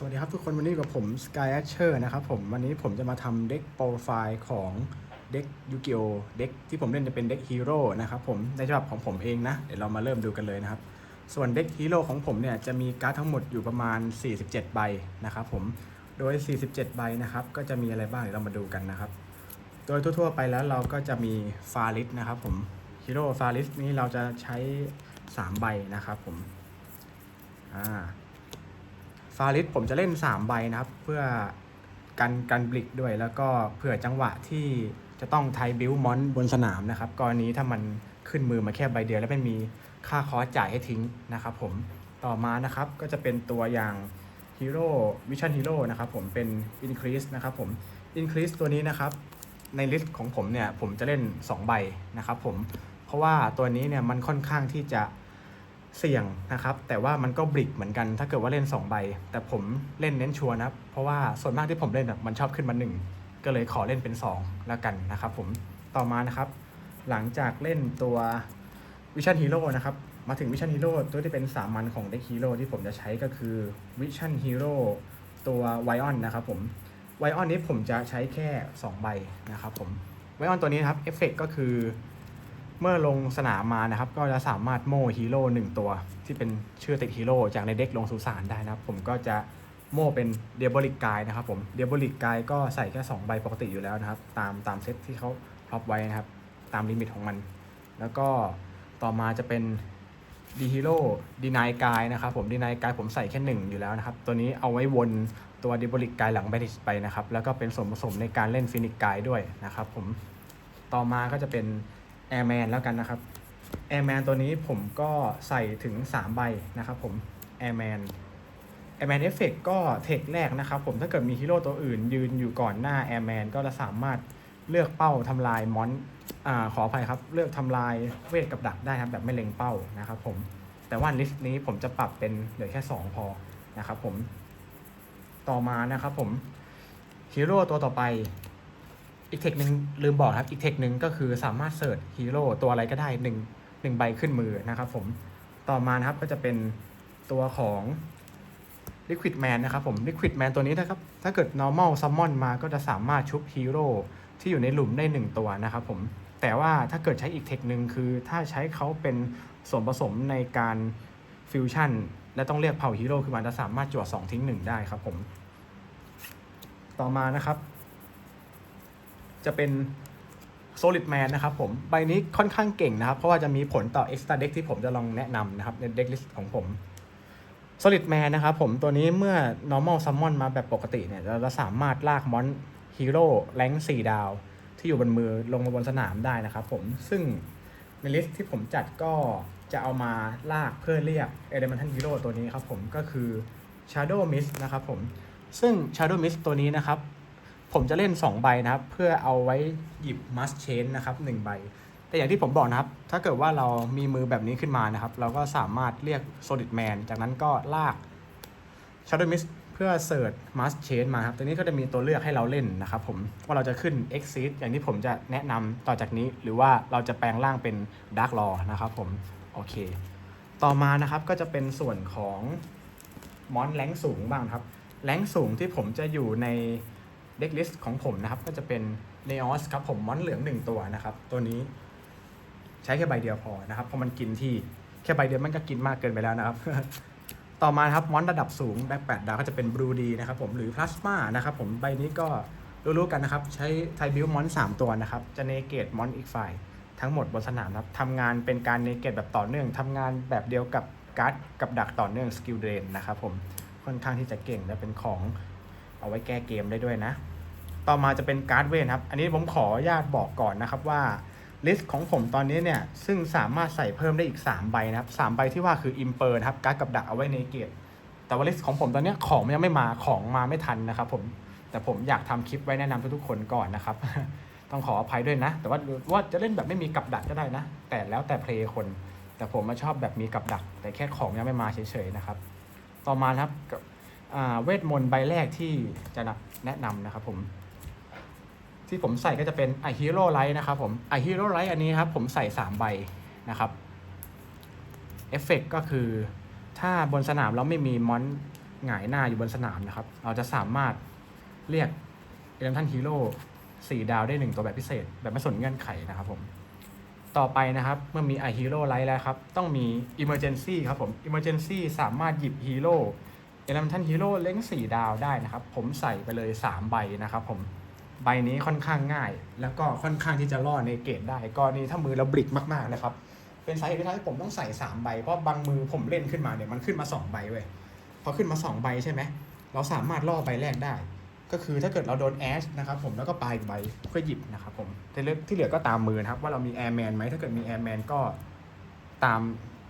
สวัสดีครับทุกคนวันนี้กับผม Sky Asher นะครับผมวันนี้ผมจะมาทำเด็กโปรไฟล์ของเด็กยูกิโอเด็กที่ผมเล่นจะเป็นเด็กฮีโร่นะครับผมในฉบับของผมเองนะ เดี๋ยวเรามาเริ่มดูกันเลยนะครับ ส่วนเด็กฮีโร่ของผมเนี่ยจะมีการ์ดทั้งหมดอยู่ประมาณ 47 ใบนะครับผมโดย 47 ใบนะครับก็จะมีอะไรบ้างเดี๋ยวเรามาดูกันนะครับ โดยทั่วๆไปแล้วเราก็จะมีฟาริสนะครับผมฮีโร่ฟาริสนี้เราจะใช้ 3 ใบนะครับผมอ่า ฟาริสผมจะเล่น 3 ใบนะครับ เพื่อกันกันบลิกด้วย แล้วก็เผื่อจังหวะที่จะต้องไทบิวมอนบนสนามนะครับกรณีถ้ามันขึ้นมือมาแค่ใบเดียว แล้วไม่มีค่าคอสจ่ายให้ทิ้งนะครับผมต่อมานะครับก็จะเป็นตัวอย่างฮีโร่วิชั่นฮีโร่นะครับผมเป็น Increase นะครับผม Increase ตัวนี้นะครับ ในลิสต์ของผมเนี่ยผมจะเล่น 2 ใบนะครับผมเพราะว่าตัวนี้เนี่ยมันค่อนข้างที่จะ เสี่ยงนะครับ แต่ว่ามันก็บลิกเหมือนกัน ถ้าเกิดว่าเล่น 2 ใบ แต่ผมเล่นเน้นชัวร์นะเพราะว่าส่วนมากที่ผมเล่นอะมันชอบขึ้นมา1ก็เลยขอเล่นเป็น 2 แล้วกันนะครับผมต่อมานะครับ หลังจากเล่นตัววิชั่นฮีโร่นะครับมาถึงวิชั่นฮีโร่ตัวที่เป็นสามัญของเด็กฮีโร่ที่ผมจะใช้ก็คือวิชั่นฮีโร่ตัวไวออนนะครับผมไวออนนี้ผมจะใช้แค่ 2 ใบนะครับผมไวออนตัวนี้นะครับเอฟเฟกก็คือ เมื่อลงสนามมานะครับ ก็จะสามารถโม่ฮีโร่หนึ่งตัว ที่เป็นชื่อติดฮีโร่จากในเด็กลงสุสานได้นะครับ ผมก็จะโม่เป็นเดียบลิกกายนะครับผมเดียบลิกกายก็ใส่แค่2ใบปกติอยู่แล้วนะครับ ตามตามเซตที่เขาพร็อพไว้นะครับ ตามลิมิตของมัน แล้วก็ต่อมาจะเป็นดีฮีโร่ดีนายกายนะครับผมดีนายกายผมใส่แค่หนึ่งอยู่แล้วนะครับ ตัวนี้เอาไว้วนตัวดิบลิกกายหลังแบดิสไปนะครับ แล้วก็เป็นส่วนผสมในการเล่นฟินิกกายด้วยนะครับผมต่อมาก็จะเป็น Airman แล้วกันนะครับ Airman ตัวนี้ผมก็ใส่ถึง 3 ใบนะครับผม Airman Airman Effect ก็เทคแรกนะครับผมถ้าเกิดมีฮีโร่ตัวอื่นยืนอยู่ก่อนหน้า Airman ก็จะสามารถเลือกเป้าทำลายมอนอ่าขออภัยครับ เลือกทำลายเวทกับดักได้ครับแบบไม่เล็งเป้านะครับผมแต่ว่าลิสต์นี้ผมจะปรับเป็นเหลือแค่ 2 พอนะครับผมต่อมานะครับผมฮีโร่ตัวต่อไป อีกเทคหนึ่งลืมบอกครับ อีกเทคหนึ่งก็คือสามารถเสิร์ชฮีโร่ตัวอะไรก็ได้หนึ่งหนึ่งใบขึ้นมือนะครับผมต่อมานะครับก็จะเป็นตัวของ Liquid Man นะครับผม Liquid Man ตัวนี้นะครับ ถ้าเกิด normal summon มาก็จะสามารถชุบฮีโร่ที่อยู่ในหลุมได้ 1 ตัวนะครับผม แต่ว่าถ้าเกิดใช้อีกเทคหนึ่งคือ ถ้าใช้เขาเป็นส่วนผสมในการฟิวชั่นและต้องเรียกเผ่าฮีโร่คือมันจะสามารถจวด2ทิ้ง1ได้ครับผม ต่อมานะครับ จะเป็น Solid Man นะครับผม ใบนี้ค่อนข้างเก่งนะครับ เพราะว่าจะมีผลต่อ Extra Deck ที่ผมจะลองแนะนำนะครับ ใน Deck List ของผม Solid Man นะครับผมตัวนี้เมื่อ Normal Summon มาแบบปกติเนี่ยเราจะสามารถลากมอนฮีโร่แรง4ดาว ที่อยู่บนมือลงมาบนสนามได้นะครับผม ซึ่งในลิสต์ที่ผมจัดก็จะเอามาลากเพื่อเรียก Elemental Hero ตัวนี้ครับผมก็คือ Shadow Mist นะครับผม ซึ่ง Shadow Mist ตัวนี้นะครับ ผมจะเล่น 2 ใบนะครับ เพื่อเอาไว้หยิบ Must Change นะครับ1ใบ แต่อย่างที่ผมบอกนะครับ ถ้าเกิดว่าเรามีมือแบบนี้ขึ้นมานะครับ เราก็สามารถเรียก Solid Man จากนั้นก็ลาก Shadow Mist เพื่อเสิร์ช Must Change มาครับตัวนี้ก็จะมีตัวเลือกให้เราเล่นนะครับผม ว่าเราจะขึ้น Exit อย่างที่ผมจะแนะนำต่อจากนี้ หรือว่าเราจะแปลงร่างเป็น Dark Law นะครับผม โอเค ต่อมานะครับก็จะเป็นส่วนของมอนแรงสูงบ้างครับ แรงสูงที่ผมจะอยู่ใน เด็กลิสต์ของผมนะครับ ก็จะเป็น n e o s ครับผมมอนเหลืองหนึ่งตัวนะครับ ตัวนี้ใช้แค่ใบเดียวพอนะครับเพราะมันกินที่แค่ใบเดียวมันก็กินมากเกินไปแล้วนะครับ ต่อมาครับมอนระดับสูงแบ็คแปดดาวก็จะเป็นบลูดีนะครับผมหรือพลาสมานะครับผมใบนี้ก็รู้ๆกันนะครับ ใช้ไทบิวมอน3ตัวนะครับ จะเนเกตมอนอีกฝ่ายทั้งหมดบนสนามครับทำงานเป็นการเนเกตแบบต่อเนื่องทำงานแบบเดียวกับการ์ดกับดักต่อเนื่องสกิลเดนนะครับผมค่อนข้างที่จะเก่งและเป็นของ เอาไว้แก้เกมได้ด้วยนะ ต่อมาจะเป็นการ์ดเวนครับ อันนี้ผมขออนุญาตบอกก่อนนะครับว่าลิสต์ของผมตอนนี้เนี่ยซึ่งสามารถใส่เพิ่มได้อีก 3 ใบนะครับ3ใบที่ว่าคืออิมเปอร์ครับการ์ดกับดักเอาไว้ในเกมแต่ว่าลิสต์ของผมตอนนี้ของมันยังไม่มาของมาไม่ทันนะครับผมแต่ผมอยากทำคลิปไว้แนะนำทุกๆคนก่อนนะครับ ต้องขออภัยด้วยนะ แต่ว่าว่าจะเล่นแบบไม่มีกับดักก็ได้นะ แต่แล้วแต่เพลย์คน แต่ผมมาชอบแบบมีกับดัก แต่แค่ของยังไม่มาเฉยๆนะครับ ต่อมาครับ เวทมนต์ใบแรกที่จะแนะนำนะครับผมที่ผมใส่ก็จะเป็นไอฮีโร่ไลท์นะครับผมไอฮีโร่ไลท์อันนี้ครับผมใส่ 3 ใบนะครับเอฟเฟกก็คือถ้าบนสนามเราไม่มีมอนหงายหน้าอยู่บนสนามนะครับ เราจะสามารถเรียกเอเลมทันฮีโร่สี่ดาวได้หนึ่งตัวแบบพิเศษ แบบไม่สนเงื่อนไขนะครับผม ต่อไปนะครับ เมื่อมีไอฮีโร่ไลท์แล้วครับ ต้องมี Emergency ครับผม Emergency สามารถหยิบฮีโร่ เอเลมทันฮีโร่เล้งสี่ดาวได้นะครับ ผมใส่ไปเลย 3 ใบนะครับผมใบนี้ค่อนข้างง่าย แล้วก็ค่อนข้างที่จะล่อในเกตได้กรณีถ้ามือเราบลิกมากๆนะครับ เป็นสาเหตุที่ทำให้ผมต้องใส่ 3 ใบ เพราะบางมือผมเล่นขึ้นมาเนี่ยมันขึ้นมา 2 ใบเว้ยพอขึ้นมา 2 ใบใช่ไหมเราสามารถล่อใบแรกได้ ก็คือถ้าเกิดเราโดนแอชนะครับผมแล้วก็ปลายอีกใบก็หยิบนะครับผมที่เหลือที่เหลือก็ตามมือนะครับว่าเรามีแอร์แมนไหมถ้าเกิดมีแอร์แมนก็ตาม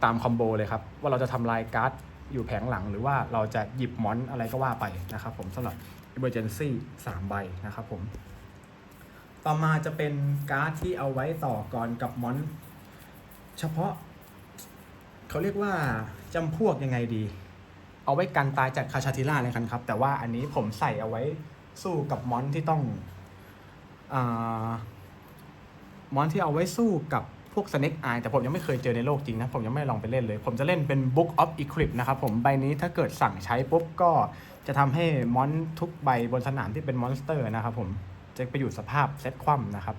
ตามคอมโบเลยครับว่าเราจะทำลายการ์ด อยู่แผงหลังหรือว่าเราจะหยิบมอนอะไรก็ว่าไปนะครับผมสำหรับ Emergency 3 ใบนะครับผม ต่อมาจะเป็นการ์ดที่เอาไว้ต่อกรกับมอน เฉพาะ เขาเรียกว่าจำพวกยังไงดี เอาไว้กันตายจากคาชาติล่าเลยกันครับ แต่ว่าอันนี้ผมใส่เอาไว้สู้กับมอนที่ต้องอมอนที่เอาไว้สู้กับ วก Snake Eye แต่ผมยังไม่เคยเจอในโลกจริงนะ ผมยังไม่ลองไปเล่นเลย ผมจะเล่นเป็น Book of Eclipse นะครับผมใบนี้ถ้าเกิดสั่งใช้ปุ๊บก็จะทำให้มอนทุกใบบนสนามที่เป็นมอนสเตอร์นะครับผมจะไปอยู่สภาพเซตคว่ำนะครับ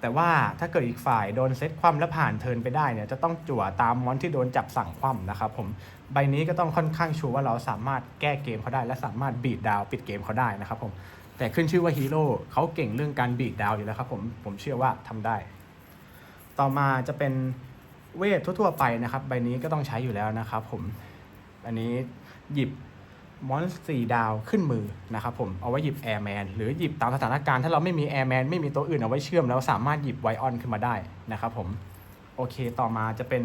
แต่ว่าถ้าเกิดอีกฝ่ายโดนเซตคว่ำและผ่านเทินไปได้เนี่ยจะต้องจั่วตามมอนที่โดนจับสั่งคว่ำนะครับผมใบนี้ก็ต้องค่อนข้างชัวร์ว่าเราสามารถแก้เกมเขาได้ และสามารถบีดดาวน์ปิดเกมเขาได้นะครับผมแต่ขึ้นชื่อว่าฮีโร่เขาเก่งเรื่องการบีดดาวน์อยู่แล้วครับผมผมเชื่อว่าทำได้ ต่อมาจะเป็นเวททั่วๆไปนะครับ ใบนี้ก็ต้องใช้อยู่แล้วนะครับผม อันนี้หยิบมอนสี่ดาวขึ้นมือนะครับผม เอาไว้หยิบแอร์แมนหรือหยิบตามสถานการณ์ถ้าเราไม่มีแอร์แมนไม่มีตัวอื่นเอาไว้เชื่อมแล้วสามารถหยิบไวออนขึ้นมาได้นะครับผม โอเคต่อมาจะเป็น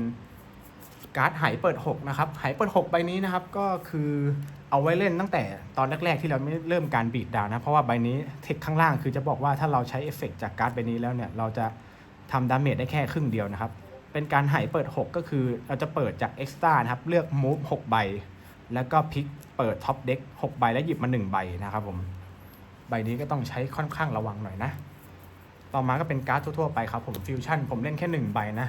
การ์ดไหเปิด 6 นะครับไหเปิด 6 ใบนี้นะครับ ก็คือเอาไว้เล่นตั้งแต่ตอนแรกๆที่เราไม่เริ่มการบีดดาวนะ เพราะว่าใบนี้เทคข้างล่างคือจะบอกว่าถ้าเราใช้เอฟเฟกต์จากการ์ดใบนี้แล้วเนี่ย เราจะ ทำดาเมจได้แค่ครึ่งเดียวนะครับ เป็นการไหเปิด 6 ก็คือเราจะเปิดจากเอ็กซ์ต้านะครับ เลือกมูฟ6ใบ แล้วก็พลิกเปิดท็อปเด็ก6ใบแล้วหยิบมา 1 ใบนะครับผม ใบนี้ก็ต้องใช้ค่อนข้างระวังหน่อยนะ ต่อมาก็เป็นการ์ดทั่วๆไปครับผมฟิวชั่นผมเล่นแค่ 1 ใบนะ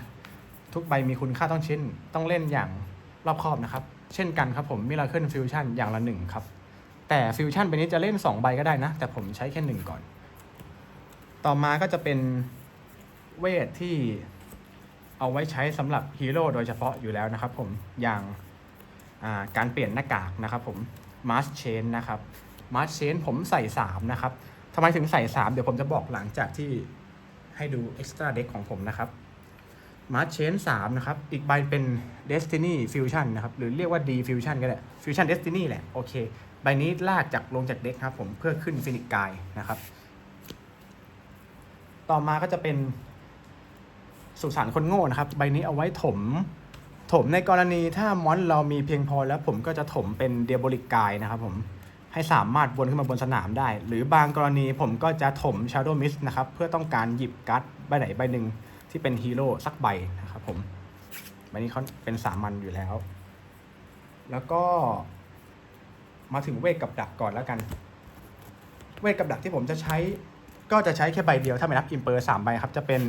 ทุกใบมีคุณค่าต้องชินต้องเล่นอย่างรอบคอบนะครับ เช่นกันครับผมมิราเคิลฟิวชั่นอย่างละ1ครับ แต่ฟิวชั่นใบนี้จะเล่น 2 ใบก็ได้นะ แต่ผมใช้แค่1ก่อน ต่อมาก็จะเป็น เวทที่เอาไว้ใช้สำหรับฮีโร่โดยเฉพาะอยู่แล้วนะครับผมอย่างาการเปลี่ยนหน้ากากนะครับผมมาร์ชเชนนะครับมาร์ชเชนผมใส่ 3 นะครับทำไมถึงใส่ 3 เดี๋ยวผมจะบอกหลังจากที่ให้ดู Extra Deck ของผมนะครับมาร์ชเชน3นะครับ อีกใบเป็น Destiny Fusion นะครับ หรือเรียกว่า D Fusion ก็ได้ Fusion Destiny แหละ โอเค ใบนี้ลากจากลงจากเด็กครับผมเพื่อขึ้นฟินิกกายนะครับ ต่อมาก็จะเป็น สุสานคนโง่นะครับ ใบนี้เอาไว้ถม ถมในกรณีถ้ามอนเรามีเพียงพอแล้วผมก็จะถมเป็นเดียบริกายนะครับผมให้สามารถวนขึ้นมาบนสนามได้ หรือบางกรณีผมก็จะถม Shadow Mist นะครับ เพื่อต้องการหยิบการ์ดใบไหนใบหนึ่งที่เป็นฮีโร่สักใบนะครับผมใบนี้เขาเป็นสามัญอยู่แล้ว แล้วก็มาถึงเวทกับดักก่อนแล้วกัน เวทกับดักที่ผมจะใช้ก็จะใช้แค่ใบเดียวถ้าไม่นับอิมเปอร์สามใบครับ จะเป็น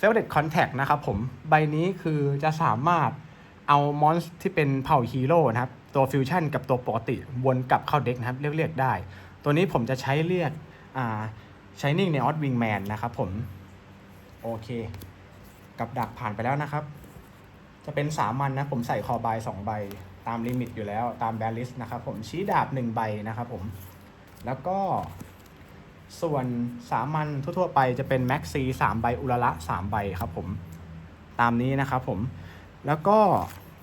f a v o r i t e Contact นะครับผมใบนี้คือจะสามารถเอามอนส์ที่เป็นเผ่าฮีโร่นะครับ ตัวฟิวชั่นกับตัวปกติวนกลับเข้าเด็กนะครับ เรียกได้ ตัวนี้ผมจะใช้เรียกอ่า Shining Neon Wingman นะครับผม โอเค กับดักผ่านไปแล้วนะครับ จะเป็นสามัญนะ ผมใส่คอบาย2ใบ ตามลิมิตอยู่แล้วตามแบลิสนะครับผมชี้ดาบ1ใบนะครับผมแล้วก็ ส่วนสามัญทั่วๆไปจะเป็นแม็กซีสามใบอุระละสามใบครับผมตามนี้นะครับผม แล้วก็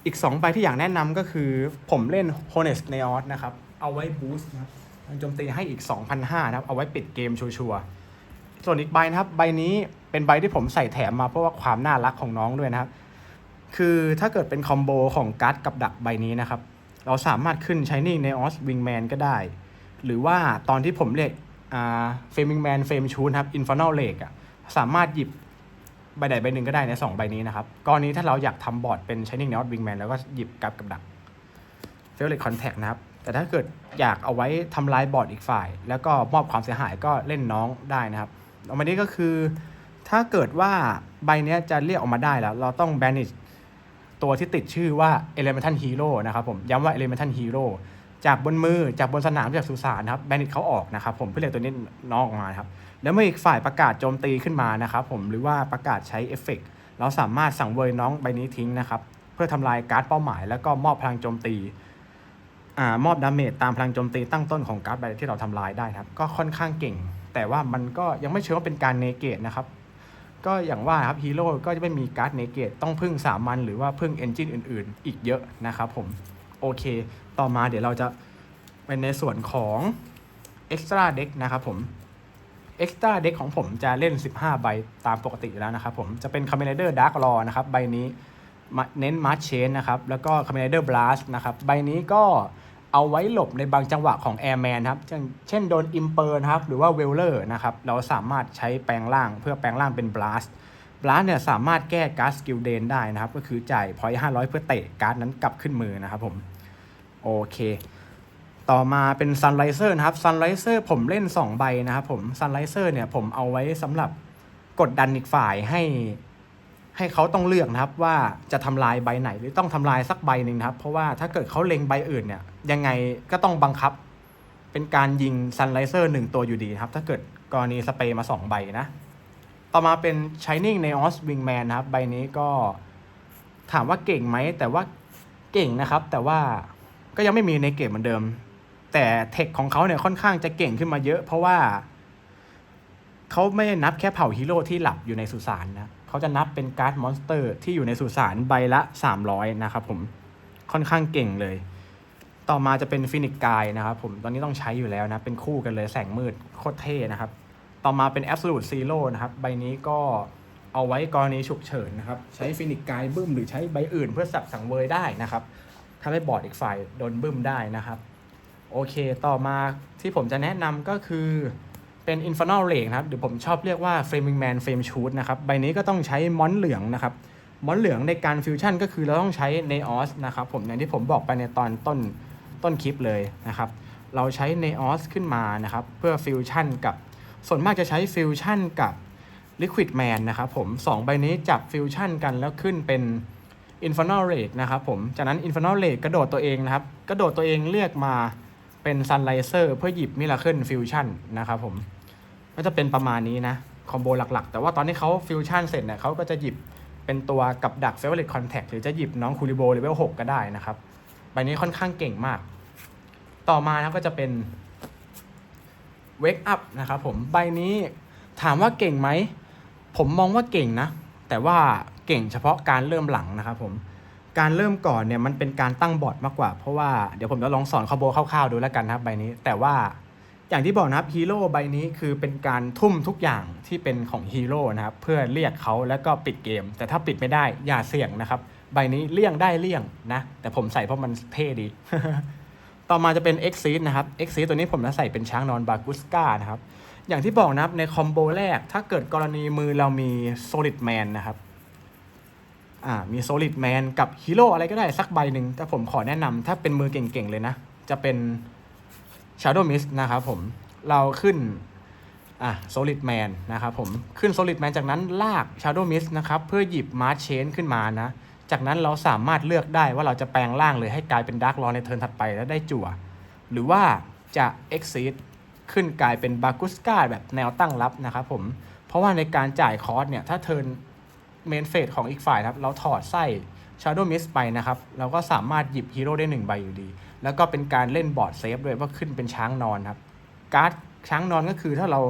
อีก 2 ใบที่อยากแนะนำก็คือผมเล่น Honest Neos นะครับ เอาไว้บูสต์นะครับโจมตีให้อีก 2,500นะครับ เอาไว้ปิดเกมชัวร์ๆส่วนอีกใบนะครับ ใบนี้เป็นใบที่ผมใส่แถมมาเพราะว่าความน่ารักของน้องด้วยนะครับ คือถ้าเกิดเป็นคอมโบของการ์ดกับดักใบนี้นะครับ เราสามารถขึ้น Shining Neos Wingman ก็ได้ หรือว่าตอนที่ผมเรียกอ่า เฟมิงแมนเฟมชูนครับอินฟ r น a ลเลกอะสามารถหยิบใบใดใบหนึ่งก็ได้ในสองใบนี้นะครับกรณีถ้าเราอยากทำบอร์ดเป็น Shining Neon Wingman แล้วก็หยิบกับกับดักเฟลเล t คอนแทคนะครับ แต่ถ้าเกิดอยากเอาไว้ทำลายบอร์ดอีกฝ่าย แล้วก็มอบความเสียหายก็เล่นน้องได้นะครับออกมานี้ก็คือ ถ้าเกิดว่าใบนี้จะเรียกออกมาได้แล้ว เราต้อง banish ตัวที่ติดชื่อว่า Elemental Hero นะครับผมย้ำว่า Elemental Hero จากบนมือจากบนสนามจากสุสานครับแบนดิตเขาออกนะครับผมเพื่อเรียกตัวนี้นอกออกมาครับแล้วเมื่ออีกฝ่ายประกาศโจมตีขึ้นมานะครับผมหรือว่าประกาศใช้เอฟเฟกต์เราสามารถสั่งเวยน้องใบนี้ทิ้งนะครับเพื่อทำลายการ์ดเป้าหมาย แล้วก็มอบพลังโจมตีอ่ามอบดาเมจตามพลังโจมตีตั้งต้นของการ์ดใบที่เราทำลายได้ครับก็ค่อนข้างเก่ง แต่ว่ามันก็ยังไม่เชื่อว่าเป็นการเนเกตนะครับก็อย่างว่าครับฮีโร่ก็จะไม่มีการ์ดเนเกตต้องพึ่งสามัญหรือว่าพึ่งเอนจินอื่น ๆ อีกเยอะนะครับผม โอเค ต่อมาเดี๋ยวเราจะเป็นในส่วนของ Extra Deck นะครับผม Extra Deck ของผมจะเล่น 15 ใบตามปกติอยู่แล้วนะครับผม จะเป็น c o m m a n d e r Dark Law นะครับ ใบนี้เน้น March Chain นะครับ แล้วก็ c o m m a n d e r Blast นะครับ ใบนี้ก็เอาไว้หลบในบางจังหวะของ Airman ครับเช่นเช่นโดน Imper นะครับ หรือว่า Weller นะครับ เราสามารถใช้แปลงร่างเพื่อแปลงร่างเป็น Blast Blast เนี่ยสามารถแก้การ์ดสกิลเดนได้นะครับ ก็คือจ่ายพอยต์500เพื่อเตะการ์ดนั้นกลับขึ้นมือนะครับผม โอเค ต่อมาเป็น Sunriser นะครับ Sunriser ผมเล่น 2 ใบนะครับผม Sunriser เนี่ยผมเอาไว้สำหรับกดดันอีกฝ่ายให้ ให้เขาต้องเลือกนะครับว่าจะทำลายใบไหนหรือต้องทำลายสักใบหนึ่งนะครับ เพราะว่าถ้าเกิดเขาเล็งใบอื่นเนี่ยยังไงก็ต้องบังคับ เป็นการยิง Sunriser หนึ่งตัวอยู่ดีนะครับ ถ้าเกิดกรณีสเปรย์มา 2 ใบนะ ต่อมาเป็น Shining Neos Wingman นะครับ ใบนี้ก็ถามว่าเก่งไหมแต่ว่าเก่งนะครับ แต่ว่า ก็ยังไม่มีในเกมเหมือนเดิม แต่เทคของเขาเนี่ยค่อนข้างจะเก่งขึ้นมาเยอะ เพราะว่าเขาไม่ได้นับแค่เผ่าฮีโร่ที่หลับอยู่ในสุสานนะเขาจะนับเป็นการ์ดมอนสเตอร์ที่อยู่ในสุสานใบละ 300 นะครับผมค่อนข้างเก่งเลย ต่อมาจะเป็นฟินิกกายนะครับผมตอนนี้ต้องใช้อยู่แล้วนะ เป็นคู่กันเลยแสงมืดโคตรเท่นะครับ ต่อมาเป็น Absolute Zero นะครับ ใบนี้ก็เอาไว้กรณีฉุกเฉินนะครับ ใช้ฟินิกกายบึ้มหรือใช้ใบอื่นเพื่อสับสังเวยได้นะครับ ทำให้บอร์ดอีกฝ่ายโดนบึ้มได้นะครับ โอเคต่อมาที่ผมจะแนะนำก็คือเป็น Infernal Rage นะครับหรือผมชอบเรียกว่า Flaming Man Flame Shoot นะครับใบนี้ก็ต้องใช้มอนเหลืองนะครับมอนเหลืองในการฟิวชั่นก็คือเราต้องใช้ Neos นะครับผมอย่างที่ผมบอกไปในตอนต้นต้นคลิปเลยนะครับเราใช้ Neos ขึ้นมานะครับเพื่อฟิวชั่นกับส่วนมากจะใช้ฟิวชั่นกับ Liquid Man นะครับผมสองใบนี้จับฟิวชั่นกันแล้วขึ้นเป็น Infernal Rage นะครับผม จากนั้น Infernal Rage กระโดดตัวเองนะครับ กระโดดตัวเองเรียกมาเป็น Sunriser เพื่อหยิบ Miracle Fusion นะครับผม ก็จะเป็นประมาณนี้นะ คอมโบหลักๆ แต่ว่าตอนที่เขาฟิวชั่นเสร็จเนี่ยเขาก็จะหยิบเป็นตัวกับดัก Favorite Contact หรือจะหยิบน้องคูริโบเลเวล6ก็ได้นะครับ ใบนี้ค่อนข้างเก่งมาก ต่อมานะครับก็จะเป็น Wake Up นะครับผม ใบนี้ถามว่าเก่งไหม ผมมองว่าเก่งนะ แต่ว่า เก่งเฉพาะการเริ่มหลังนะครับผมการเริ่มก่อนเนี่ยมันเป็นการตั้งบอร์ดมากกว่า เพราะว่าเดี๋ยวผมจะลองสอนคอมโบคร่าวๆดูแล้วกันครับใบนี้ แต่ว่าอย่างที่บอกนะครับฮีโร่ใบนี้คือเป็นการทุ่มทุกอย่างที่เป็นของฮีโร่นะครับเพื่อเรียกเขาแล้วก็ปิดเกม แต่ถ้าปิดไม่ได้อย่าเสี่ยงนะครับ ใบนี้เลี่ยงได้เลี่ยงนะ แต่ผมใส่เพราะมันเท่ดี ต่อมาจะเป็น e x i t นะครับ e x i t ตัวนี้ผมจะใส่เป็นช้างนอนบากุสกานะครับอย่างที่บอกนะครับในคอมโบแรกถ้าเกิดกรณีมือเรามี Solid Man นะครับ อ่ามี Solid Man กับฮีโร่อะไรก็ได้สักใบหนึ่งแต่ผมขอแนะนำถ้าเป็นมือเก่งๆเลยนะ จะเป็น Shadow Mist นะครับผมเราขึ้นอะ Solid Man นะครับผมขึ้น Solid Man จากนั้นลาก Shadow Mist นะครับ เพื่อหยิบ March Chain ขึ้นมานะ จากนั้นเราสามารถเลือกได้ว่าเราจะแปลงร่างเลยให้กลายเป็น Dark Lord ในเทิร์นถัดไปแล้วได้จั่ว หรือว่าจะ Exit ขึ้นกลายเป็นบากุสกาแบบแนวตั้งรับนะครับผม เพราะว่าในการจ่ายคอร์สเนี่ย ถ้าเทิร์น เมนเฟสของอีกฝ่ายนะครับ เราถอดไส้ Shadow Mist ไปนะครับ เราก็สามารถหยิบฮีโร่ได้หนึ่งใบอยู่ดี แล้วก็เป็นการเล่นบอร์ดเซฟด้วยว่าขึ้นเป็นช้างนอนครับ การ์ดช้างนอนก็คือถ้าเรา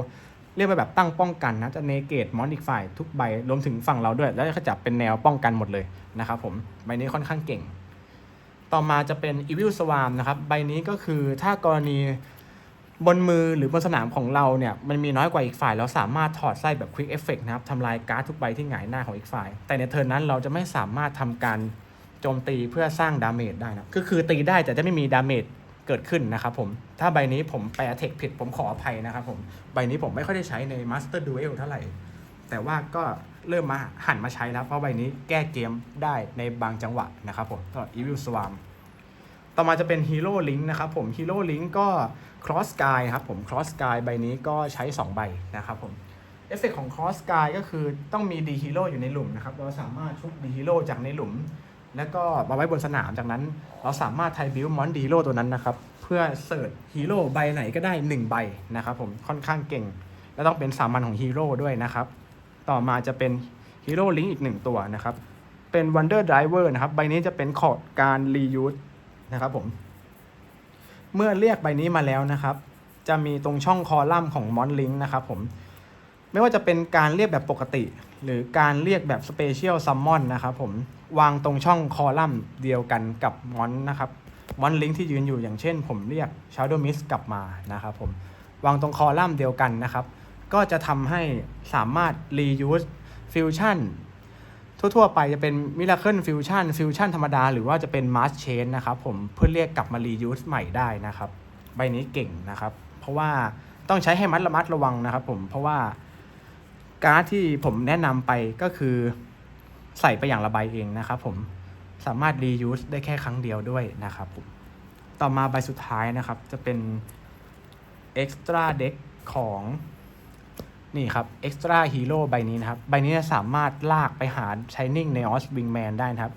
เรียกว่าแบบตั้งป้องกันนะจะเนเกตมอนอีกฝ่ายทุกใบรวมถึงฝั่งเราด้วย แล้วก็จับเป็นแนวป้องกันหมดเลยนะครับผมใบนี้ค่อนข้างเก่ง ต่อมาจะเป็น Evil Swarm นะครับใบนี้ก็คือถ้ากรณี บนมือหรือบนสนามของเราเนี่ยมันมีน้อยกว่าอีกฝ่าย เราสามารถถอดไส้แบบ Quick Effect นะครับทำลายการ์ดทุกใบที่หงายหน้าของอีกฝ่าย แต่ในเทิร์นนั้นเราจะไม่สามารถทำการโจมตีเพื่อสร้างดาเมจได้นะก็คือตีได้แต่จะไม่มีดาเมจเกิดขึ้นนะครับผม ถ้าใบนี้ผมแปลเทคผิดผมขออภัยนะครับผม ใบนี้ผมไม่ค่อยได้ใช้ใน Master Duel เท่าไหร่ แต่ว่าก็เริ่มมาหันมาใช้แล้ว เพราะใบนี้แก้เกมได้ในบางจังหวะนะครับผมก็ Evil Swarm ต่อมาจะเป็น Hero Link นะครับผม Hero Link ก็ Cross Sky ครับผม Cross Sky ใบนี้ก็ใช้ 2 ใบนะครับผมเอฟเฟกของ Cross Sky ก็คือต้องมี D Hero อยู่ในหลุมนะครับ เราสามารถชุบ D Hero จากในหลุม แล้วก็มาไว้บนสนามจากนั้น เราสามารถไทบิวมอน D Hero ตัวนั้นนะครับ เพื่อเสิร์ชฮีโร่ใบไหนก็ได้หนึ่งใบนะครับผมค่อนข้างเก่ง และต้องเป็นสามัญของฮีโร่ด้วยนะครับ ต่อมาจะเป็นฮีโร่ลิงอีกหนึ่งตัวนะครับเป็น Wonder Driver นะครับ ใบนี้จะเป็นขอดการ reuse นะครับผม เมื่อเรียกใบนี้มาแล้วนะครับ จะมีตรงช่องคอลัมน์ของ Mon Link นะครับผมไม่ว่าจะเป็นการเรียกแบบปกติ หรือการเรียกแบบ Special Summon นะครับผมวางตรงช่องคอลัมน์เดียวกันกับมอนนะครับมอนลิงที่ยืนอยู่อย่างเช่น ผมเรียก Shadow Mist กลับมานะครับผมวางตรงคอลัมน์เดียวกันนะครับ ก็จะทำให้สามารถ reuse fusion ทั่วๆ ไปจะเป็น Miracle Fusion Fusion ธรรมดา หรือว่าจะเป็น Mass Chain นะครับผมเพื่อเรียกกลับมา reuse ใหม่ได้นะครับ ใบนี้เก่งนะครับ เพราะว่าต้องใช้ให้มัดระมัดระวังนะครับผมเพราะว่าการ์ดที่ผมแนะนำไปก็คือใส่ไปอย่างละใบเองนะครับผมสามารถ reuse ได้แค่ครั้งเดียวด้วยนะครับผมต่อมาใบสุดท้ายนะครับจะเป็น extra deck ของ นี่ครับ extra hero ใบนี้นะครับ ใบนี้สามารถลากไปหา shining neos wingman ได้นะครับ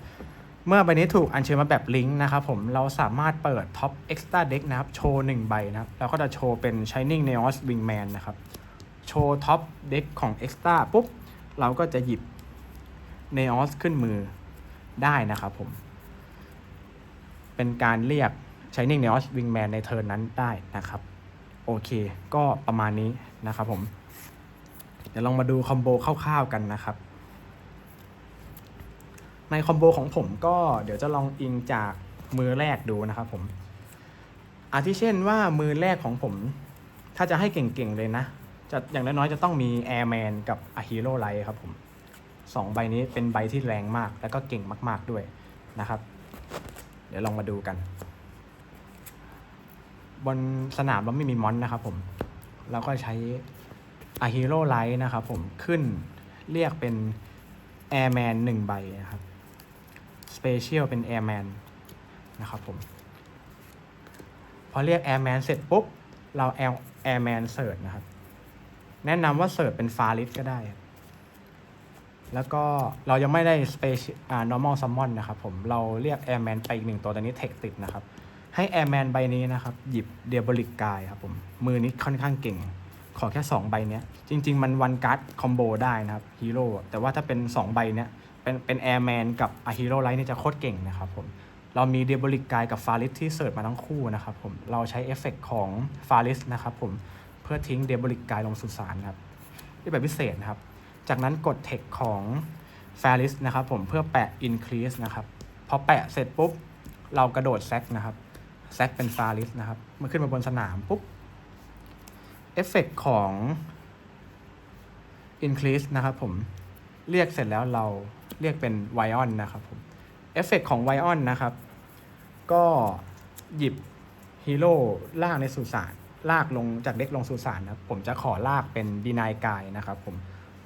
เมื่อใบนี้ถูกอัญเชิญมาแบบลิงก์นะครับผม เราสามารถเปิด top extra deck นะครับ โชว์ 1 ใบนะครับ แล้วก็จะโชว์เป็น shining neos wingman นะครับ โชว์ top deck ของ extra ปุ๊บ เราก็จะหยิบ neos ขึ้นมือได้นะครับผม เป็นการเรียก shining neos wingman ในเทิร์นนั้นได้นะครับ โอเค ก็ประมาณนี้นะครับผม เดี๋ยวลองมาดูคอมโบคร่าวๆกันนะครับ ในคอมโบของผมก็เดี๋ยวจะลองอิงจากมือแรกดูนะครับผม อาทิเช่นว่ามือแรกของผม ถ้าจะให้เก่งๆเลยนะ จะอย่างน้อยๆจะต้องมี Airman กับ A Hero Light ครับผมสองใบนี้เป็นใบที่แรงมากแล้วก็เก่งมาก ๆด้วยนะครับ เดี๋ยวลองมาดูกัน บนสนามเราไม่มีมอนนะครับผม เราก็ใช้ A Hero Light นะครับผมขึ้นเรียกเป็น Airman หนึ่งใบนะครับ Special เป็น Airman นะครับผมพอเรียก Airman เสร็จปุ๊บ เรา Air Airman เสิร์ชนะครับ แนะนำว่าเสิร์ชเป็นฟาริสก็ได้ แล้วก็เรายังไม่ได้ Special อ่า normal summon นะครับผมเราเรียก Airman ไปอีกหนึ่งตัวตอนนี้เทคติดนะครับ ให้ Airman ใบนี้นะครับ หยิบ Diabolic Guy ครับผม มือนี้ค่อนข้างเก่ง ขอแค่ 2 ใบเนี้ย จริง ๆ มันวันการ์ดคอมโบได้นะครับฮีโร่แต่ว่าถ้าเป็น 2 ใบเนี้ย เป็นเป็นแอร์แมนกับอะฮีโร่ไลท์นี่จะโคตรเก่งนะครับผม เรามีเดบลิกกายกับฟาริสที่เสิร์ชมาทั้งคู่นะครับผม เราใช้เอฟเฟกของฟาริสนะครับผม เพื่อทิ้งเดบลิกกายลงสุสานครับนี่แบบพิเศษนะครับ จากนั้นกดเทคของฟาริสนะครับผมเพื่อแปะ increase นะครับพอแปะเสร็จปุ๊บเรากระโดดแซกนะครับแซกเป็นฟาริสนะครับเมื่อขึ้นมาบนสนามปุ๊บ เอฟเฟกของ increase นะครับผม เรียกเสร็จแล้วเราเรียกเป็นไวออนนะครับผมเอฟเฟกของไวออนนะครับ ก็หยิบฮีโร่ลากในสุสานลากลงจากเด็กลงสุสานนะผมจะขอลากเป็นดีนายกายนะครับผม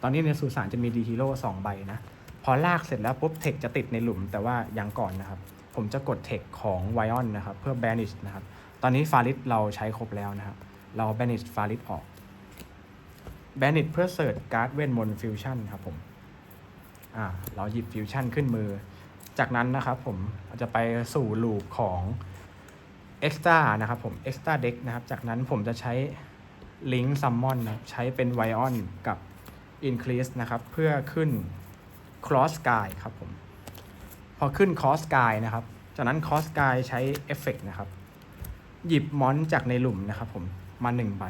ตอนนี้ในสุสานจะมีดีฮีโร่สองใบนะ พอลากเสร็จแล้วปุ๊บเทคจะติดในหลุมแต่ว่ายังก่อนนะครับ ผมจะกดเทคของไวออนนะครับ เพื่อแบนิชนะครับ ตอนนี้ฟาริสเราใช้ครบแล้วนะครับ เราแบนิชฟาริสออกแบนิชเพื่อเสิร์ชการ์ดเวนมนฟิวชั่นครับผมอ่าเราหยิบฟิวชั่นขึ้นมือ จากนั้นนะครับผมเราจะไปสู่ลูปของ Extra นะครับผม Extra Deck นะครับ จากนั้นผมจะใช้ Link Summon นะใช้เป็น v i o n กับ Increase นะครับ เพื่อขึ้น Cross Sky ครับผม พอขึ้น Cross Sky นะครับ จากนั้น Cross Sky ใช้เอฟเฟกนะครับ หยิบมอนจากในหลุมนะครับผม มาหนึ่งใบ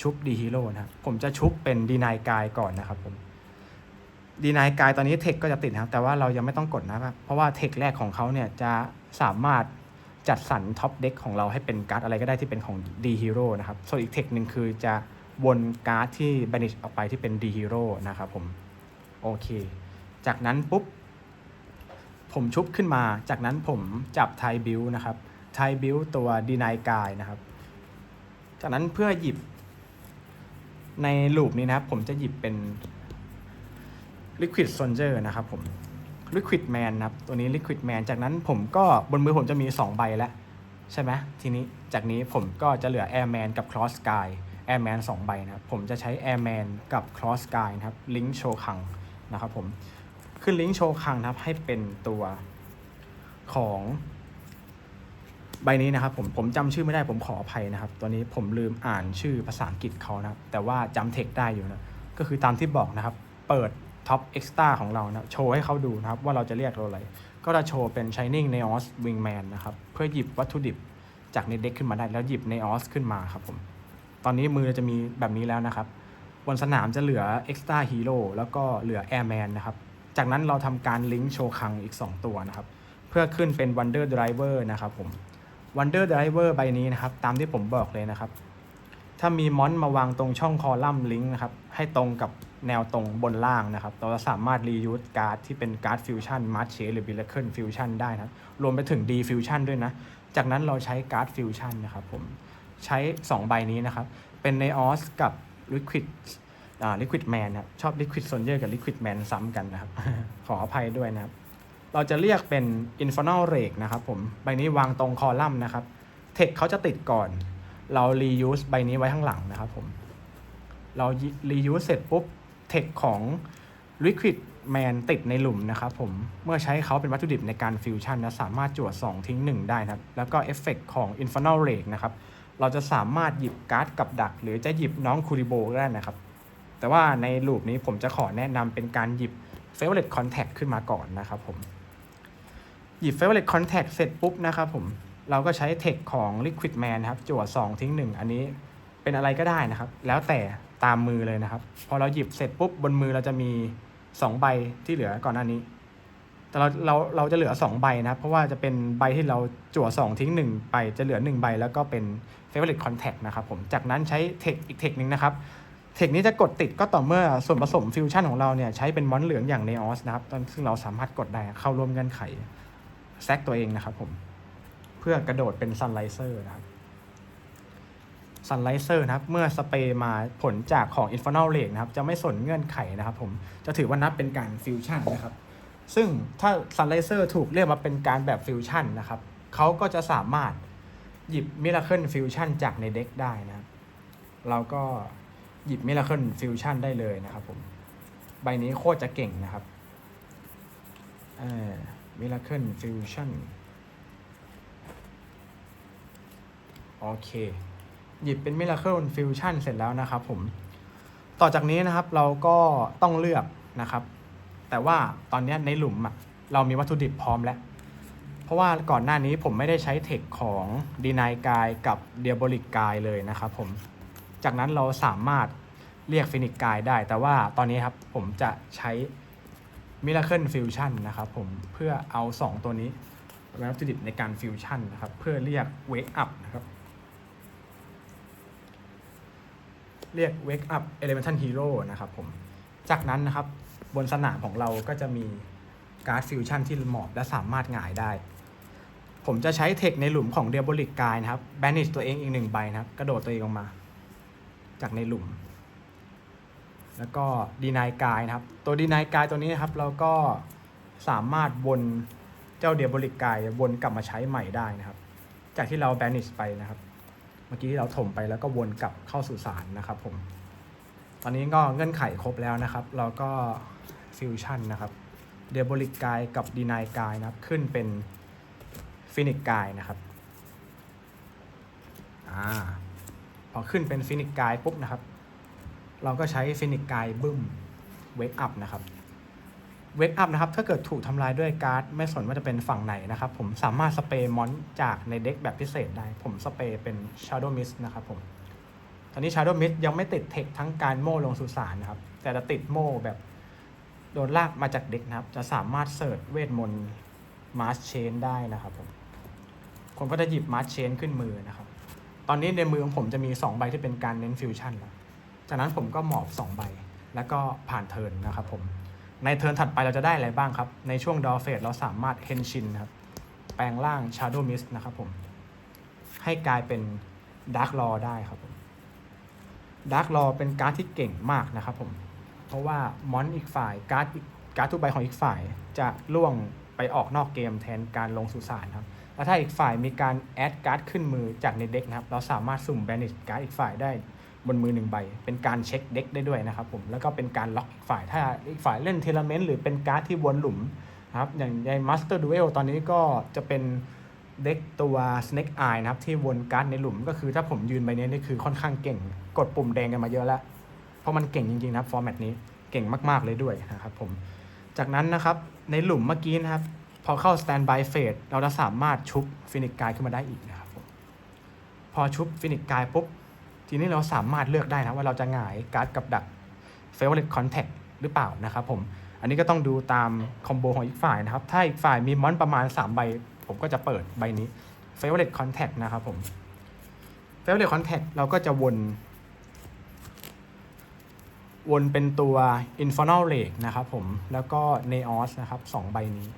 ชุบดีฮีโร่นะครับ ผมจะชุบเป็นดีนายกายก่อนนะครับผมดีนายกายตอนนี้เทคก็จะติดนะครับ แต่ว่าเรายังไม่ต้องกดนะครับเพราะว่าเทคแรกของเขาเนี่ยจะสามารถจัดสรรท็อปเด็กของเราให้เป็นการ์ดอะไรก็ได้ที่เป็นของดีฮีโร่นะครับ ส่วนอีกเทคหนึ่งคือจะวนการ์ดที่แบนิชออกไปที่เป็นดีฮีโร่นะครับผม โอเค จากนั้นปุ๊บ ผมชุบขึ้นมา จากนั้นผมจับไทบิลนะครับ ไทบิลตัวดีนายกายนะครับ จากนั้นเพื่อหยิบในลูปนี้นะครับ ผมจะหยิบเป็น Liquid Soldier นะครับผม Liquid Man นะครับ ตัวนี้ Liquid Man จากนั้นผมก็บนมือผมจะมี 2 ใบแล้ว ใช่ไหมทีนี้จากนี้ผมก็จะเหลือ Airman กับ Cross Sky Airman 2 ใบนะครับ ผมจะใช้ Airman กับ Cross Sky นะครับ Link โชคังนะครับผม ขึ้น Link โชคังนะครับให้เป็นตัวของ ใบนี้นะครับผมผมจำชื่อไม่ได้ผมขออภัยนะครับ ตัวนี้ผมลืมอ่านชื่อภาษาอังกฤษเขานะครับ แต่ว่าจำเทคได้อยู่นะ ก็คือตามที่บอกนะครับ เปิดท็อปเอ็กซ์ต้าของเรานะโชว์ให้เขาดูนะครับ ว่าเราจะเรียกเราอะไร ก็จะโชว์เป็น Shining Neos Wingman นะครับ เพื่อหยิบวัตถุดิบจากในเด็กขึ้นมาได้แล้วหยิบ Neos ขึ้นมาครับผม ตอนนี้มือเราจะมีแบบนี้แล้วนะครับ บนสนามจะเหลือ Extra Hero แล้วก็เหลือ Airman นะครับ จากนั้นเราทำการลิงก์โชว์คังอีก 2 ตัวนะครับ เพื่อขึ้นเป็น Wonder Driver นะครับผม Wonder Driver ใบนี้นะครับ ตามที่ผมบอกเลยนะครับ ถ้ามีมอนต์มาวางตรงช่องคอลัมน์ลิงก์นะครับ ให้ตรงกับแนวตรงบนล่างนะครับ เราจะสามารถรียูสการ์ดที่เป็นการ์ดฟิวชั่นมาร์ชเชหรือบิลเลคิลฟิวชั่นได้นะรวมไปถึงดีฟิวชั่นด้วยนะ จากนั้นเราใช้การ์ดฟิวชั่นนะครับผมใช้ 2 ใบนี้นะครับ เป็นในออสกับ Liquid อ่า Liquid Man นครับชอบ Liquid Soldier กับ Liquid Man ซ้ำกันนะครับ ขออภัยด้วยนะครับ เราจะเรียกเป็น Infernal Rage นะครับผม ใบนี้วางตรงคอลัมน์นะครับเทคเขาจะติดก่อน เรา reuse ใบนี้ไว้ข้างหลังนะครับผม เรา reuse เสร็จปุ๊บเทคของ Liquid Man ติดในหลุมนะครับผม เมื่อใช้เขาเป็นวัตถุดิบในการฟิวชั่นนะ สามารถจวด 2 ทิ้ง 1 ได้นะครับ แล้วก็เอฟเฟกของ Infernal Rage นะครับ เราจะสามารถหยิบการ์ดกับดัก หรือจะหยิบน้องคูริโบก็ได้นะครับ แต่ว่าในลูปนี้ผมจะขอแนะนำเป็นการหยิบ Favorite Contact ขึ้นมาก่อนนะครับผม ยิบ Favorite Contact เสร็จปุ๊บนะครับผม เราก็ใช้เทคของ Liquid Man นะครับ จั่ว2 ทิ้ง 1 อันนี้เป็นอะไรก็ได้นะครับ แล้วแต่ตามมือเลยนะครับ พอเราหยิบเสร็จปุ๊บบนมือเราจะมี 2 ใบที่เหลือก่อนหน้านี้ แต่เราเราเราจะเหลือ 2 ใบนะครับ เพราะว่าจะเป็นใบที่เราจั่ว 2 ทิ้ง 1 ไปจะเหลือ 1 ใบ แล้วก็เป็น Favorite Contact นะครับผมจากนั้นใช้เทคอีกเทคนึงนะครับเทคนี้จะกดติดก็ต่อเมื่อส่วนผสมฟิวชั่นของเราเนี่ยใช้เป็นมอนเหลืองอย่างเนออสนะครับซึ่งเราสามารถกดได้เข้าร่วมเงื่อนไข แซกตัวเองนะครับผมเพื่อกระโดดเป็นซันไลเซอร์นะครับซันไลเซอร์นะครับเมื่อสเปรย์มาผลจากของ Infernal Rage นะครับจะไม่สนเงื่อนไขนะครับผมจะถือว่านับเป็นการฟิวชั่นนะครับซึ่งถ้าซันไลเซอร์ถูกเรียกมาเป็นการแบบฟิวชั่นนะครับเขาก็จะสามารถหยิบมิราเคิลฟิวชั่นจากในเด็กได้นะครับเราก็หยิบมิราเคิลฟิวชั่นได้เลยนะครับผมใบนี้โคตรจะเก่งนะครับเออ มิราเคิลฟิวชั่นโอเค หยิบเป็น Miracle Fusion เสร็จแล้วนะครับผม ต่อจากนี้นะครับเราก็ต้องเลือกนะครับ แต่ว่าตอนนี้ในหลุมอะเรามีวัตถุดิบพร้อมแล้ว เพราะว่าก่อนหน้านี้ผมไม่ได้ใช้เทคของดีนายกายกับเดียบลิกกายเลยนะครับผม จากนั้นเราสามารถเรียกฟินิกกายได้ แต่ว่าตอนนี้ครับผมจะใช้ Miracle Fusion นะครับผมเพื่อเอา 2 ตัวนี้เป็นวัตถุดิบในการฟิวชั่นนะครับ เพื่อเรียก Wake Up นะครับ เรียก Wake Up Elemental Hero นะครับผมจากนั้นนะครับบนสนามของเราก็จะมีการ์ดฟิวชั่นที่หมอบและสามารถหงายได้ ผมจะใช้เทคในหลุมของเดียบลิกกายนะครับแบนิชตัวเองอีกหนึ่งใบนะครับ กระโดดตัวเองออกมา จากในหลุม แล้วก็ดีนายกายนะครับ ตัวดีนายกายตัวนี้นะครับเราก็สามารถวนเจ้าเดียบลิกกายวนกลับมาใช้ใหม่ได้นะครับ จากที่เราแบนิชไปนะครับ เมื่อกี้ที่เราถมไปแล้วก็วนกลับเข้าสู่สารนะครับผม ตอนนี้ก็เงื่อนไขครบแล้วนะครับ เราก็ฟิวชั่นนะครับเดียบลิกายกับดีนายกายนะครับ ขึ้นเป็นฟินิกกายนะครับอ่าพอขึ้นเป็นฟินิกกายปุ๊บนะครับ เราก็ใช้ฟินิกไกบึ้มเวกอัพนะครับเวกอัพนะครับถ้าเกิดถูกทำลายด้วยการ์ดไม่สนว่าจะเป็นฝั่งไหนนะครับ ผมสามารถสเปรย์มอนจากในเด็กแบบพิเศษได้ ผมสเปรย์เป็น Shadow Mist นะครับผมตอนนี้ Shadow Mist ยังไม่ติดเทคทั้งการโม่ลงสุสานนะครับ แต่จะติดโม่แบบโดนลากมาจากเด็กนะครับ จะสามารถเสิร์ชเวทมนต์มาร์ชเชนได้นะครับผมผมก็จะหยิบมาร์ชเชนขึ้นมือนะครับ ตอนนี้ในมือของผมจะมี 2 ใบที่เป็นการเน้นฟิวชั่นแล้ว จากนั้นผมก็หมอบ2ใบ แล้วก็ผ่านเทิร์นนะครับผม ในเทิร์นถัดไปเราจะได้อะไรบ้างครับ ในช่วงดอเฟสเราสามารถเฮนชินครับ แปลงร่าง Shadow Mist นะครับผม ให้กลายเป็น Dark Law ได้ครับผม Dark Law เป็นการ์ดที่เก่งมากนะครับผม เพราะว่ามอนอีกฝ่ายการ์ดกการ์ดทุกใบของอีกฝ่ายจะล่วงไปออกนอกเกมแทนการลงสุสานครับ แล้วถ้าอีกฝ่ายมีการแอดการ์ดขึ้นมือจากในเด็กนะครับ เราสามารถสุ่มแบนิชการ์ดอีกฝ่ายได้ บนมือหนึ่งใบ เป็นการเช็คเด็กได้ด้วยนะครับผมแล้วก็เป็นการล็อกอีกฝ่ายถ้าอีกฝ่ายเล่นเทเลเมนต์หรือเป็นการ์ดที่วนหลุมนะครับอย่างใน Master Duel ตอนนี้ก็จะเป็นเด็กตัว Snake Eye นะครับที่วนการ์ดในหลุมก็คือถ้าผมยืนใบนี้นี่คือค่อนข้างเก่ง กดปุ่มแดงกันมาเยอะแล้ว เพราะมันเก่งจริงๆนะฟอร์แมตนี้เก่งมากๆเลยด้วยนะครับผมจากนั้นนะครับในหลุมเมื่อกี้นะครับ พอเข้า Standby Phase เราจะสามารถชุบฟินิกกายขึ้นมาได้อีกนะครับผมพอชุบฟินิกกายปุ๊บ ทีนี้เราสามารถเลือกได้นะว่าเราจะหงายการ์ดกับดัก Favorite Contact หรือเปล่านะครับผมอันนี้ก็ต้องดูตามคอมโบของอีกฝ่ายนะครับ ถ้าอีกฝ่ายมีมอนประมาณ 3 ใบ ผมก็จะเปิดใบนี้ Favorite Contact นะครับผม Favorite Contact เราก็จะวน วนเป็นตัว Infernal Lake นะครับผมแล้วก็ Neos นะครับสองใบนี้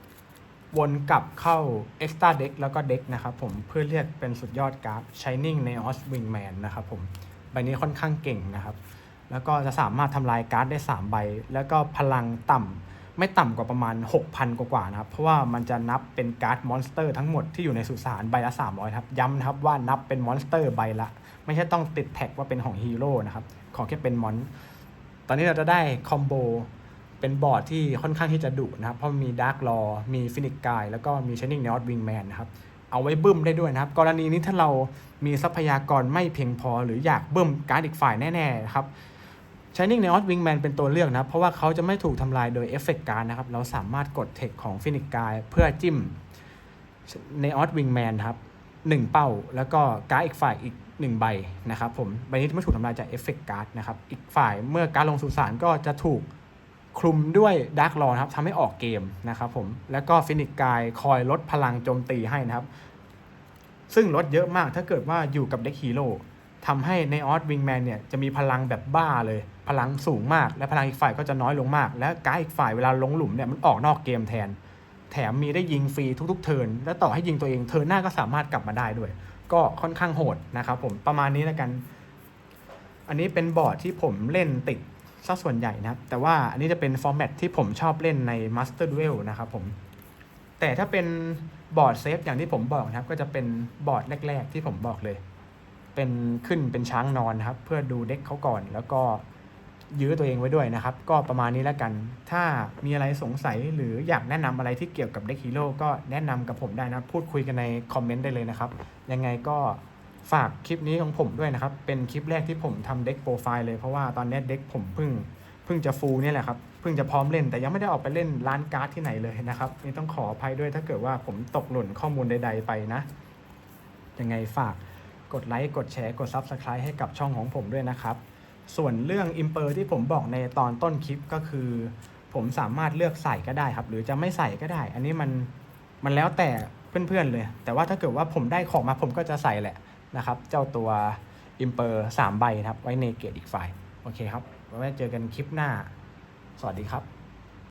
วนกลับเข้า Extra Deck แล้วก็ Deck นะครับผมเพื่อเรียกเป็นสุดยอดการ์ด Shining Neos Wingman นะครับผมใบนี้ค่อนข้างเก่งนะครับ แล้วก็จะสามารถทำลายการ์ดได้ 3 ใบ แล้วก็พลังต่ำไม่ต่ำกว่าประมาณ 6,000 กว่าๆนะครับ เพราะว่ามันจะนับเป็นการ์ดมอนสเตอร์ทั้งหมดที่อยู่ในสุสานใบละ 300 ครับ ย้ำนะครับว่านับเป็นมอนสเตอร์ใบละ ไม่ใช่ต้องติดแท็กว่าเป็นของฮีโร่นะครับ ขอแค่เป็นมอน ตอนนี้เราจะได้คอมโบ เป็นบอร์ดที่ค่อนข้างที่จะดุนะครับ เพราะมีดาร์ก o อมีฟินิกกายแล้วก็มี Shining Neos Wingman นะครับ เอาไว้บึ้มได้ด้วยนะครับ กรณีนี้ถ้าเรามีทรัพยากรไม่เพียงพอ หรืออยากบึ้มการ์ดอีกฝ่ายแน่ๆครับ Shining Neos Wingman เป็นตัวเลือกนะครับเพราะว่าเขาจะไม่ถูกทำลายโดยเอฟเฟกต์การ์ดนะครับ เราสามารถกดเทคของฟินิกกายเพื่อจิ้ม Neos Wingman ครับหนึ่งเป้า แล้วก็การ์ดอีกฝ่ายอีกหนึ่งใบนะครับผม ใบนี้ไม่ถูกทำลายจากเอฟเฟกต์การ์ดนะครับ อีกฝ่ายเมื่อการดลงสู่สารก็จะถูก คลุมด้วยดาร์ก o อนะครับทำให้ออกเกมนะครับผมแล้วก็ฟินิกกายคอยลดพลังโจมตีให้นะครับ ซึ่งลดเยอะมากถ้าเกิดว่าอยู่กับเด็กฮีโร่ทำให้ในออสวิงแมนเนี่ยจะมีพลังแบบบ้าเลย พลังสูงมาก และพลังอีกฝ่ายก็จะน้อยลงมาก และการอีกฝ่ายเวลาลงหลุมเนี่ยมันออกนอกเกมแทน แถมมีได้ยิงฟรีทุกๆเทินและต่อให้ยิงตัวเองเทินหน้าก็สามารถกลับมาได้ด้วย ก็ค่อนข้างโหดนะครับผมประมาณนี้แล้วกัน อันนี้เป็นบอร์ดที่ผมเล่นติด ซะส่วนใหญ่นะครับ แต่ว่าอันนี้จะเป็นฟอร์แมตที่ผมชอบเล่นใน Master Duel นะครับผม แต่ถ้าเป็นบอร์ดเซฟอย่างที่ผมบอกนะครับ ก็จะเป็นบอร์ดแรก ๆ ที่ผมบอกเลย เป็นขึ้นเป็นช้างนอนนะครับ เพื่อดูเด็กเขาก่อน แล้วก็ยื้อตัวเองไว้ด้วยนะครับ ก็ประมาณนี้แล้วกัน ถ้ามีอะไรสงสัยหรืออยากแนะนำอะไรที่เกี่ยวกับเด็กฮีโร่ก็แนะนำกับผมได้นะ พูดคุยกันในคอมเมนต์ได้เลยนะครับ ยังไงก็ ฝากคลิปนี้ของผมด้วยนะครับ เป็นคลิปแรกที่ผมทำเด็กโปรไฟล์เลยเพราะว่าตอนนี้เด็กผมเพิ่งเพิ่งจะฟูลนี่แหละครับเพิ่งจะพร้อมเล่นแต่ยังไม่ได้ออกไปเล่นร้านการ์ดที่ไหนเลยนะครับ นี่ต้องขออภัยด้วยถ้าเกิดว่าผมตกหล่นข้อมูลใด ๆ ไปนะ ยังไงฝากกดไลค์กดแชร์กด Subscribe ให้กับช่องของผมด้วยนะครับ ส่วนเรื่องอิมเปอร์ที่ผมบอกในตอนต้นคลิปก็คือ ผมสามารถเลือกใส่ก็ได้ครับ หรือจะไม่ใส่ก็ได้ อันนี้มันมันแล้วแต่เพื่อนๆเลย แต่ว่าถ้าเกิดว่าผมได้ของมาผมก็จะใส่แหละ นะครับเจ้าตัวอิมเปอร์สามใบนะครับไว้ในเกตอีกฝ่าย โอเคครับ ไว้เจอกันคลิปหน้า สวัสดีครับ